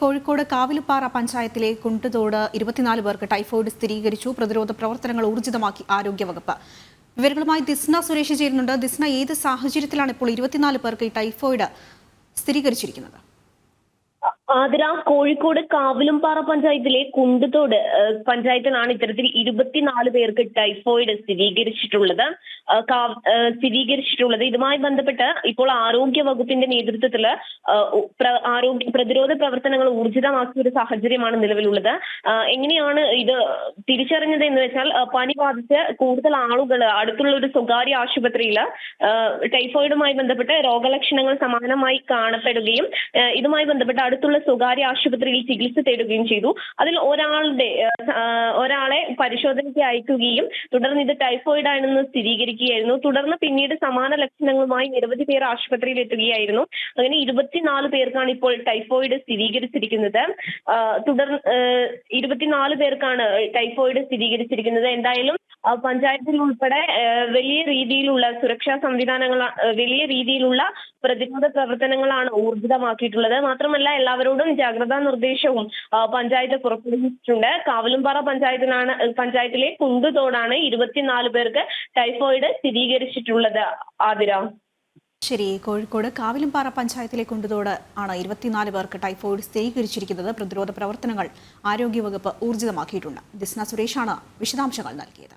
കോഴിക്കോട് കാവിലുപ്പാറ പഞ്ചായത്തിലെ കുണ്ടുതോട് ഇരുപത്തിനാല് പേർക്ക് ടൈഫോയിഡ് സ്ഥിരീകരിച്ചു. പ്രതിരോധ പ്രവർത്തനങ്ങൾ ഊർജിതമാക്കി ആരോഗ്യവകുപ്പ്. വിവരങ്ങളുമായി ദിസ്ന സുരേഷ് ചേരുന്നുണ്ട്. ദിസ്ന ഏത് സാഹചര്യത്തിലാണ് ഇപ്പോൾ ഇരുപത്തിനാല് പേർക്ക് ഈ ടൈഫോയിഡ് സ്ഥിരീകരിച്ചിരിക്കുന്നത്? ആതിര കോഴിക്കോട് കാവിലുംപാറ പഞ്ചായത്തിലെ കുണ്ടുതോട് പഞ്ചായത്തിലാണ് ഇത്തരത്തിൽ ഇരുപത്തിനാല് പേർക്ക് ടൈഫോയിഡ് സ്ഥിരീകരിച്ചിട്ടുള്ളത്. സ്ഥിരീകരിച്ചിട്ടുള്ളത്. ഇതുമായി ബന്ധപ്പെട്ട് ഇപ്പോൾ ആരോഗ്യ വകുപ്പിന്റെ നേതൃത്വത്തിൽ ആരോഗ്യ പ്രതിരോധ പ്രവർത്തനങ്ങൾ ഊർജിതമാക്കിയ ഒരു സാഹചര്യമാണ് നിലവിലുള്ളത്. എങ്ങനെയാണ് ഇത് തിരിച്ചറിഞ്ഞത് എന്ന് വെച്ചാൽ പനി ബാധിച്ച് കൂടുതൽ ആളുകൾ അടുത്തുള്ള ഒരു സ്വകാര്യ ആശുപത്രിയിൽ ടൈഫോയിഡുമായി ബന്ധപ്പെട്ട് രോഗലക്ഷണങ്ങൾ സമാനമായി കാണപ്പെടുകയും ഇതുമായി ബന്ധപ്പെട്ട് അടുത്തുള്ള സ്വകാര്യ ആശുപത്രിയിൽ ചികിത്സ തേടുകയും ചെയ്തു. അതിൽ ഒരാളുടെ ഒരാളെ പരിശോധനയ്ക്ക് അയക്കുകയും തുടർന്ന് ഇത് ടൈഫോയിഡ് ആണെന്ന് സ്ഥിരീകരിക്കുകയായിരുന്നു തുടർന്ന് പിന്നീട് സമാന ലക്ഷണങ്ങളുമായി നിരവധി പേർ ആശുപത്രിയിൽ എത്തുകയായിരുന്നു. അങ്ങനെ ഇരുപത്തിനാല് പേർക്കാണ് ഇപ്പോൾ ടൈഫോയിഡ് സ്ഥിരീകരിച്ചിരിക്കുന്നത്. തുടർ ഇരുപത്തിനാല് പേർക്കാണ് ടൈഫോയിഡ് സ്ഥിരീകരിച്ചിരിക്കുന്നത്. എന്തായാലും പഞ്ചായത്തിൽ ഉൾപ്പെടെ വലിയ രീതിയിലുള്ള സുരക്ഷാ സംവിധാനങ്ങൾ വലിയ രീതിയിലുള്ള പ്രതിരോധ പ്രവർത്തനങ്ങളാണ് ഊർജിതമാക്കിയിട്ടുള്ളത്. മാത്രമല്ല എല്ലാവരോടും ജാഗ്രതാ നിർദ്ദേശവും പഞ്ചായത്ത് പുറപ്പെടുവിച്ചിട്ടുണ്ട്. കാവലുംപാറ പഞ്ചായത്തിനാണ് പഞ്ചായത്തിലെ കുണ്ടുതോടാണ് ഇരുപത്തിനാല് പേർക്ക് ടൈഫോയിഡ് സ്ഥിരീകരിച്ചിട്ടുള്ളത്. ആതിര. ശരി കോഴിക്കോട് കാവിലുംപാറ പഞ്ചായത്തിലെ കുണ്ടുതോട് ആണ് ഇരുപത്തിനാല് പേർക്ക് ടൈഫോയിഡ് സ്ഥിരീകരിച്ചിരിക്കുന്നത്. പ്രതിരോധ പ്രവർത്തനങ്ങൾ ആരോഗ്യവകുപ്പ് ഊർജിതമാക്കിയിട്ടുണ്ട്. ദിസ്ന സുരേഷാണ് വിശദാംശങ്ങൾ നൽകിയത്.